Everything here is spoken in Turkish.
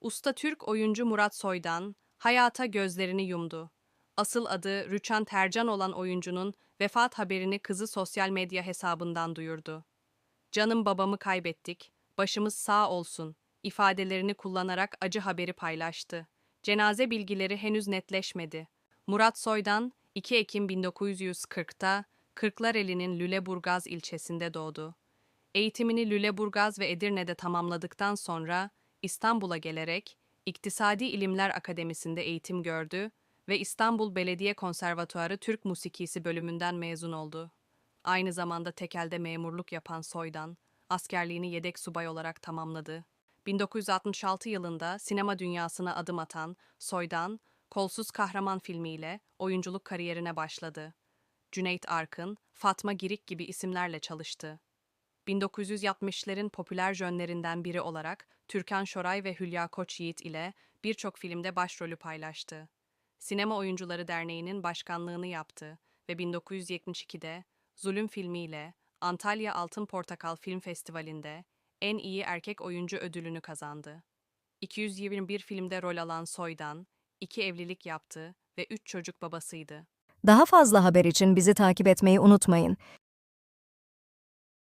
Usta Türk oyuncu Murat Soydan hayata gözlerini yumdu. Asıl adı Rüçhan Tercan olan oyuncunun vefat haberini kızı sosyal medya hesabından duyurdu. Canım babamı kaybettik, başımız sağ olsun ifadelerini kullanarak acı haberi paylaştı. Cenaze bilgileri henüz netleşmedi. Murat Soydan 2 Ekim 1940'ta Kırklareli'nin Lüleburgaz ilçesinde doğdu. Eğitimini Lüleburgaz ve Edirne'de tamamladıktan sonra İstanbul'a gelerek İktisadi İlimler Akademisi'nde eğitim gördü ve İstanbul Belediye Konservatuarı Türk Musikisi bölümünden mezun oldu. Aynı zamanda tekelde memurluk yapan Soydan, askerliğini yedek subay olarak tamamladı. 1966 yılında sinema dünyasına adım atan Soydan, Kolsuz Kahraman filmiyle oyunculuk kariyerine başladı. Cüneyt Arkın, Fatma Girik gibi isimlerle çalıştı. 1960'ların popüler jönlerinden biri olarak Türkan Şoray ve Hülya Koçyiğit ile birçok filmde başrolü paylaştı. Sinema Oyuncuları Derneği'nin başkanlığını yaptı ve 1972'de Zulüm filmiyle Antalya Altın Portakal Film Festivali'nde en iyi erkek oyuncu ödülünü kazandı. 221 filmde rol alan Soydan, iki evlilik yaptı ve üç çocuk babasıydı. Daha fazla haber için bizi takip etmeyi unutmayın.